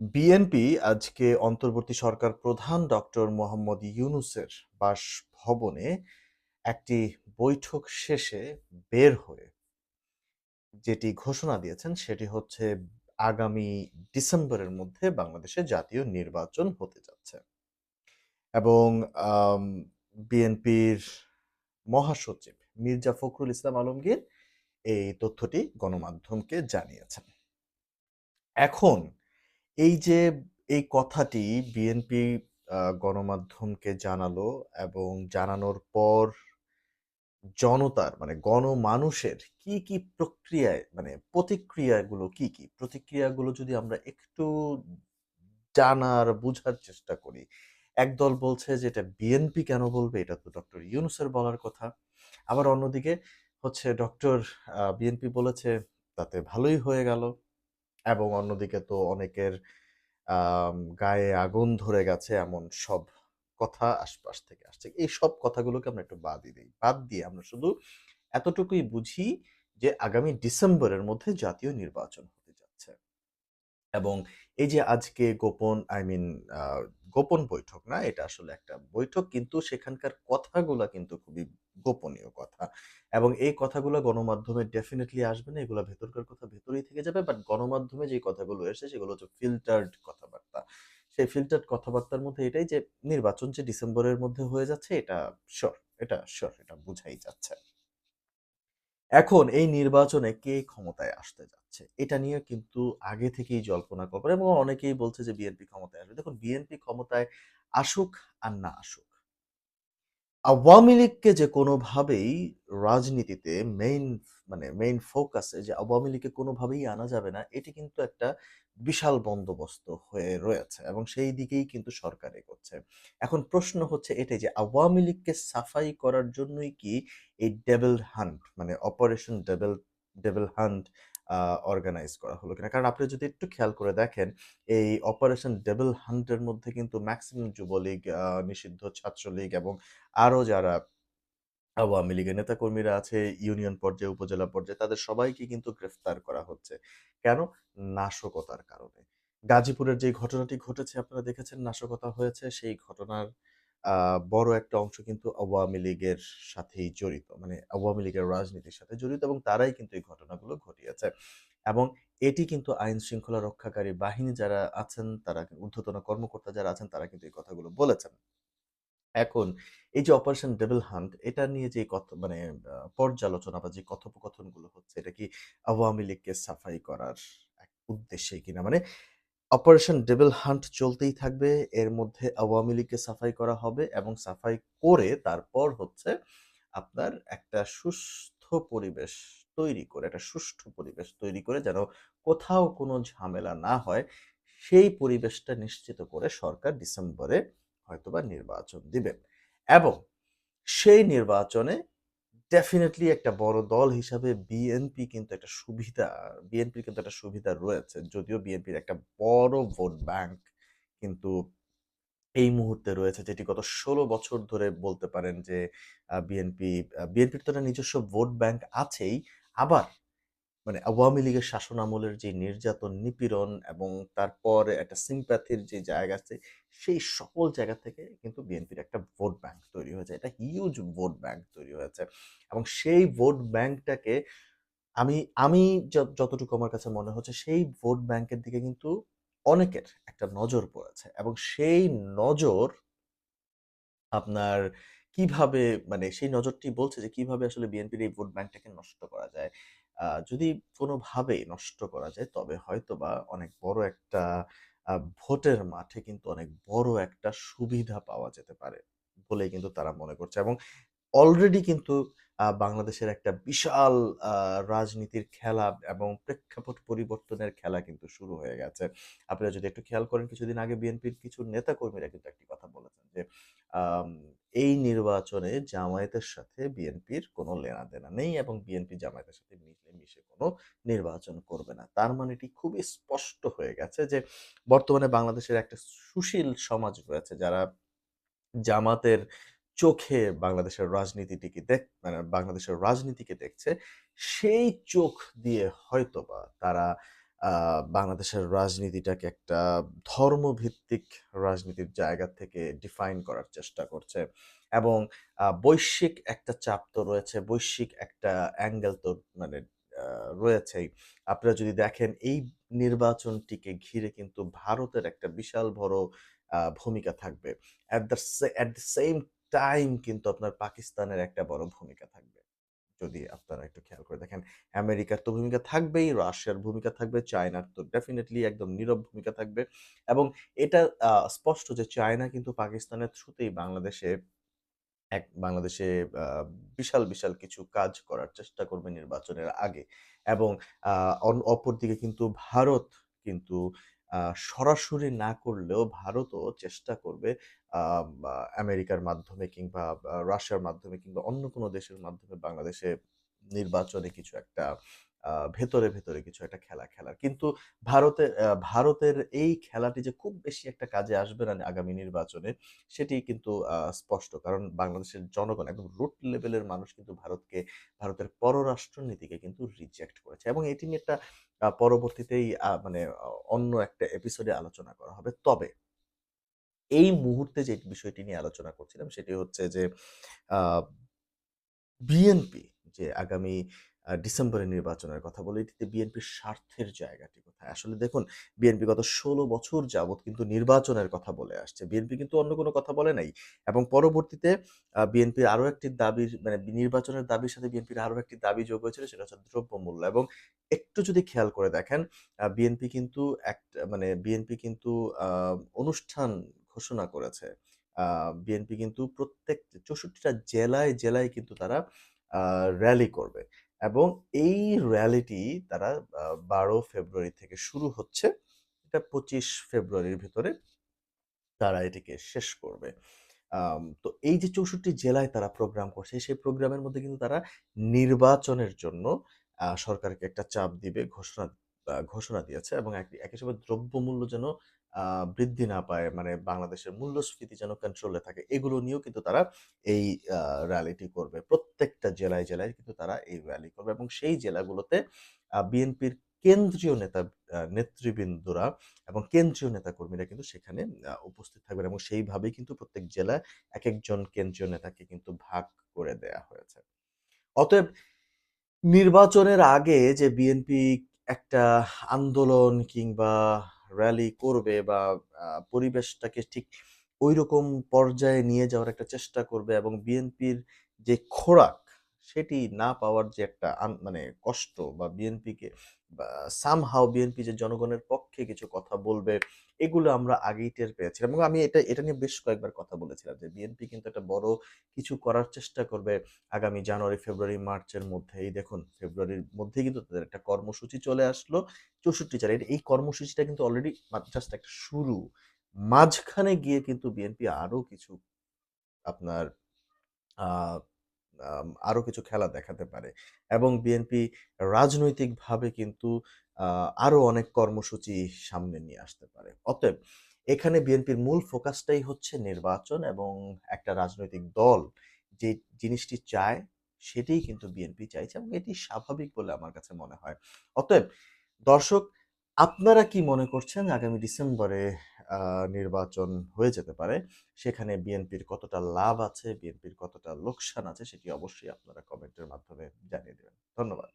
BNP আজকে অন্তর্বর্তী সরকার প্রধান ডক্টর মোহাম্মদ ইউনুসের বাসভবনে একটি বৈঠক শেষে বের হয়ে যেটি ঘোষণা দিয়েছেন সেটি হচ্ছে আগামী ডিসেম্বরের মধ্যে বাংলাদেশে জাতীয় নির্বাচন হতে যাচ্ছে। এবং বিএনপির মহাসচিব মির্জা ফখরুল ইসলাম আলমগীর এই তথ্যটি গণমাধ্যমকে জানিয়েছেন। এখন এই যে, এই কথাটি বিএনপি গণমাধ্যমকে জানালো এবং জানানোর পর জনতার মানে গণমানুষের কি কি প্রক্রিয়ায় মানে প্রতিক্রিয়াগুলো কি কি? প্রতিক্রিয়াগুলো যদি আমরা একটু জানার, বুঝার চেষ্টা করি। একদল বলছে যে, এটা বিএনপি কেন বলবে? এটা তো ডক্টর ইউনুসের বলার কথা। আবার অন্যদিকে হচ্ছে ডক্টর বিএনপি বলেছে, তাতে ভালোই হয়ে গেল। এবং অন্যদিকে তো অনেকের গায়ে আগুন ধরে গেছে এমন সব কথা আশপাশ থেকে আসছে। এই সব কথাগুলোকে আমরা একটু বাদই দিই। বাদ দিয়ে আমরা শুধু এতটুকুই বুঝি যে আগামী ডিসেম্বরের মধ্যে জাতীয় নির্বাচন হতে যাচ্ছে। এবং এই যে আজকে গোপন, আই মিন গোপন বৈঠক না, এটা আসলে একটা বৈঠক, কিন্তু সেখানকার কথাগুলো কিন্তু খুবই গোপনীয় কথা। এবং এই কথাগুলো গণমাধ্যমে ডেফিনেটলি আসবে না, এগুলো ভেতরকার কথা ভেতরেই থেকে যাবে বাট গণমাধ্যমে যে কথাগুলো এসে সেগুলো হচ্ছে ফিল্টার্ড কথাবার্তা। সেই ফিল্টার্ড কথাবার্তার মধ্যে এটাই যে নির্বাচন যে ডিসেম্বরের মধ্যে হয়ে যাচ্ছে, এটা শিওর এটা শিওর এটা বুঝাই যাচ্ছে। এখন এই নির্বাচনে কে ক্ষমতায় আসতে যাচ্ছে, এটা নিয়ে কিন্তু আগে থেকেই জল্পনা কল্পনা এবং অনেকেই বলছে যে, বিএনপি ক্ষমতায় আসবে। দেখুন, বিএনপি ক্ষমতায় আসুক আর না আসুক আওয়ামী লীগকে যে কোনোভাবেই রাজনীতিতে মেইন মানে মেইন ফোকাসে যে আওয়ামী লীগকে কোনোভাবেই আনা যাবে না, এটি কিন্তু একটা বিশাল বন্দোবস্ত হয়ে রয়েছে এবং সেই দিকেই কিন্তু সরকার এগোচ্ছে। এখন প্রশ্ন হচ্ছে এটাই যে আওয়ামী লীগকে সাফাই করার জন্যই কি এই ডেভেল হান্ট মানে operation devil devil hunt organise করা হলো কিনা। কারণ আপনি যদি একটু খেয়াল করে দেখেন, এই অপারেশন ডেভেল হান্টের মধ্যে কিন্তু ম্যাক্সিমাম যুবলীগ নিষিদ্ধ ছাত্রলীগ এবং আরও যারা আওয়ামী লীগের নেতাকর্মীরা আছে, ইউনিয়ন পর্যায়ে, উপজেলা পর্যায়ে, তাদের সবাইকে কিন্তু গ্রেফতার করা হচ্ছে। কেন? নাশকতার কারণে। গাজীপুরের যে ঘটনাটি ঘটেছে, আপনারা দেখেছেন নাশকতা হয়েছে, সেই ঘটনার বড় একটা অংশ কিন্তু আওয়ামী লীগের সাথেই জড়িত। মানে আওয়ামী লীগের রাজনীতির সাথে জড়িত এবং তারাই কিন্তু এই ঘটনাগুলো ঘটিয়েছে। এবং এটি কিন্তু আইন শৃঙ্খলা রক্ষাকারী বাহিনী যারা আছেন, তারা ঊর্ধ্বতন কর্মকর্তা যারা আছেন, তারা কিন্তু এই কথাগুলো বলেছেন। এখন এই যে অপারেশন ডেভিল হান্ট এটা নিয়ে যে কথা মানে পর্যালোচনা বা যে কথোপকথনগুলো হচ্ছে, এটা কি আওয়ামী লীগকে সাফাই করার এক উদ্দেশ্যে কিনা? মানে অপারেশন ডেভিল হান্ট চলতেই থাকবে। এর মধ্যে আওয়ামী লীগকে সাফাই করা হবে এবং সাফাই করে তারপর হচ্ছে আপনার একটা সুস্থ পরিবেশ তৈরি করে, একটা সুষ্ঠু পরিবেশ তৈরি করে যেন কোথাও কোনো ঝামেলা না হয়, সেই পরিবেশটা নিশ্চিত করে সরকার ডিসেম্বরে হয়তোবা নির্বাচন দিবেন এবং সেই নির্বাচনে ডেফিনেটলি একটা বড় দল হিসাবে বিএনপি কিন্তু একটা সুবিধা বিএনপির কিন্তু একটা সুবিধা রয়েছে। যদিও বিএনপির একটা বড় ভোট ব্যাংক কিন্তু এই মুহূর্তে রয়েছে, যেটি গত ষোলো বছর ধরে বলতে পারেন যে বিএনপি বিএনপির তো একটা নিজস্ব ভোট ব্যাংক আছেই। আবার মানে আওয়ামী লীগের শাসন আমলের যে নির্যাতন, নিপীড়ন এবং তারপর একটা সিম্প্যাথির যে জায়গা আছে, সেই সকল জায়গা থেকে কিন্তু বিএনপির একটা ভোট ব্যাংক তৈরি হয়েছে। এটা হিউজ ভোট ব্যাংক তৈরি হয়েছে এবং সেই ভোট ব্যাংকটাকে আমি আমি যতটুকু আমার কাছে মনে হচ্ছে, সেই ভোট ব্যাংকের দিকে কিন্তু অনেকের একটা নজর পড়েছে এবং সেই নজর আপনার কীভাবে মানে সেই নজরটি বলছে যে কীভাবে আসলে বিএনপির এই ভোট ব্যাংকটাকে নষ্ট করা যায়। যদি কোনোভাবেই নষ্ট করা যায়, তবে হয়তো বা অনেক বড় একটা ভোটের মাঠে কিন্তু অনেক বড় একটা সুবিধা পাওয়া যেতে পারে বলেই কিন্তু তারা মনে করছে এবং অলরেডি কিন্তু বাংলাদেশের একটা বিশাল রাজনীতির খেলা এবং প্রেক্ষাপট পরিবর্তনের খেলা কিন্তু শুরু হয়ে গেছে। আপনারা যদি একটু খেয়াল করেন, কিছুদিন আগে বিএনপির কিছু নেতাকর্মীরা কিন্তু একটি কথা বলেছেন যে এই নির্বাচনে জামায়াতের সাথে বিএনপির কোনো লেনাদেনা নেই এবং বিএনপি জামায়াতের সাথে মিশে নির্বাচন করবে না তার মানে এটি খুবই স্পষ্ট হয়ে গেছে যে বর্তমানে বাংলাদেশের একটা সুশীল সমাজ রয়েছে যারা জামাতের চোখে বাংলাদেশের রাজনীতিটিকে দেখ মানে বাংলাদেশের রাজনীতিকে দেখছে সেই চোখ দিয়ে হয়তোবা তারা আ বাংলাদেশের রাজনীতিটাকে একটা ধর্মভিত্তিক রাজনীতির জায়গা থেকে ডিফাইন করার চেষ্টা করছে। এবং বৈশ্বিক একটা চাপ তো রয়েছে, বৈশ্বিক একটা অ্যাঙ্গেল তো মানে রয়েছেই। আপনারা যদি দেখেন এই নির্বাচনটিকে ঘিরে কিন্তু ভারতের একটা বিশাল বড় ভূমিকা থাকবে। At at the same time কিন্তু আপনার পাকিস্তানের একটা বড় ভূমিকা থাকবে। যদি আপনারা একটু খেয়াল করে দেখেন। আমেরিকার তো ভূমিকা থাকবেই, রাশিয়ার ভূমিকা থাকবে, চায়নার তো ডেফিনেটলি একদম নীরব ভূমিকা থাকবে এবং এটা স্পষ্ট যে চায়না কিন্তু পাকিস্তানের থ্রুতেই বাংলাদেশে এক বাংলাদেশে বিশাল, বিশাল কিছু কাজ করার চেষ্টা করবে নির্বাচনের আগে। এবং অপরদিকে কিন্তু ভারত কিন্তু সরাসরি না করলেও ভারতও চেষ্টা করবে আমেরিকার মাধ্যমে কিংবা রাশিয়ার মাধ্যমে কিংবা অন্য কোনো দেশের মাধ্যমে বাংলাদেশে নির্বাচনে কিছু একটা ভেতরে, ভেতরে কিছু একটা খেলা খেলার। কিন্তু ভারতে ভারতের এই খেলাটি যে খুব বেশি একটা কাজে আসবে না আগামী নির্বাচনে সেটি কিন্তু স্পষ্ট। কারণ বাংলাদেশের জনগণ একদম রুট লেভেলের মানুষ কিন্তু ভারতকে ভারতের পররাষ্ট্রনীতিকে কিন্তু রিজেক্ট করেছে এবং এটি নিয়ে একটা পরবর্তীতেই মানে অন্য একটা এপিসোডে আলোচনা করা হবে। তবে এই মুহূর্তে যে বিষয়টি নিয়ে আলোচনা করছিলাম সেটি হচ্ছে যে বিএনপি যে আগামী আ ডিসেম্বরে নির্বাচনের কথা বলে এটিতে বিএনপির স্বার্থের জায়গাটি কোথায়? আসলে দেখুন বিএনপি গত ১৬ বছর যাবৎ কিন্তু নির্বাচনের কথা বলে আসছে। বিএনপি কিন্তু অন্য কোনো কথা বলে নাই এবং পরবর্তীতে বিএনপির আরও একটি দাবির মানে নির্বাচনের দাবির সাথে বিএনপির আরও একটি দাবি যোগ হয়েছিল সেটা হচ্ছে দ্রব্যমূল্য এবং একটু যদি খেয়াল করে দেখেন বিএনপি কিন্তু একটা মানে বিএনপি কিন্তু অনুষ্ঠান ঘোষণা করেছে। বিএনপি কিন্তু প্রত্যেক চৌষট্টিটা জেলায়, জেলায় কিন্তু তারা র‍্যালি করবে এবং এই র‍্যালিটি তারা বারো ১২ ফেব্রুয়ারি থেকে শুরু হচ্ছে। এটা ২৫ ফেব্রুয়ারির ভিতরে তারা এটিকে শেষ করবে। তো এই যে ৬৪ জেলায় তারা প্রোগ্রাম করছে, সেই প্রোগ্রামের মধ্যে কিন্তু তারা নির্বাচনের জন্য সরকারকে একটা চাপ দিবে ঘোষণা ঘোষণা দিয়েছে এবং এক একই সময় দ্রব্যমূল্য যেন বৃদ্ধি না পায়, মানে বাংলাদেশের মূল্যস্ফীতি যেন কন্ট্রোলে থাকে। এগুলো নিয়েও কিন্তু তারা এই র‍্যালিটি করবে। প্রত্যেকটা জেলায়, জেলায় কিন্তু তারা এই র‍্যালি করবে এবং সেই জেলাগুলোতে বিএনপির কেন্দ্রীয় নেতা নেতৃবৃন্দরা এবং কেন্দ্রীয় নেতাকর্মীরা কিন্তু সেখানে উপস্থিত থাকবেন এবং সেইভাবেই কিন্তু প্রত্যেক জেলায় এক একজন কেন্দ্রীয় নেতাকে কিন্তু ভাগ করে দেয়া হয়েছে। অতএব নির্বাচনের আগে যে বিএনপি একটা আন্দোলন কিংবা র‍্যালি করবে বা পরিবেশটাকে ঠিক ওই রকম পর্যায়ে নিয়ে যাওয়ার একটা চেষ্টা করবে এবং বিএনপির যে খোরাক সেটি না পাওয়ার যে একটা মানে কষ্ট বা বিএনপিকে বা সামহাউ বিএনপি যে জনগণের পক্ষে কিছু কথা বলবে, এগুলো আমরা আগেই টের পেয়েছিলাম এবং আমি এটা এটা নিয়ে বেশ কয়েকবার কথা বলেছিলাম যে বিএনপি কিন্তু একটা বড় কিছু করার চেষ্টা করবে আগামী জানুয়ারি, ফেব্রুয়ারি, মার্চের মধ্যে। এই দেখুন ফেব্রুয়ারির মধ্যেই কিন্তু তাদের একটা কর্মসূচি চলে আসলো। ৬৪ জেলায়। এই কর্মসূচিটা কিন্তু অলরেডি জাস্ট একটা শুরু। মাঝখানে গিয়ে কিন্তু বিএনপি আরও কিছু আপনার আ আম আরও কিছু খেলা দেখাতে পারে এবং বিএনপি রাজনৈতিকভাবে কিন্তু আরও অনেক কর্মসূচি সামনে নিয়ে আসতে পারে। অতএব এখানে বিএনপির মূল ফোকাসটাই হচ্ছে নির্বাচন এবং একটা রাজনৈতিক দল যে জিনিসটি চায়, সেটিই কিন্তু বিএনপি চাইছে এবং এটি স্বাভাবিক বলে আমার কাছে মনে হয়। অতএব দর্শক আপনারা কি মনে করছেন আগামী ডিসেম্বরে নির্বাচন হয়ে যেতে পারে। সেখানে বিএনপির কতটা লাভ আছে, বিএনপির কতটা লোকসান আছে সেটি অবশ্যই আপনারা কমেন্টের মাধ্যমে জানিয়ে দেবেন ধন্যবাদ।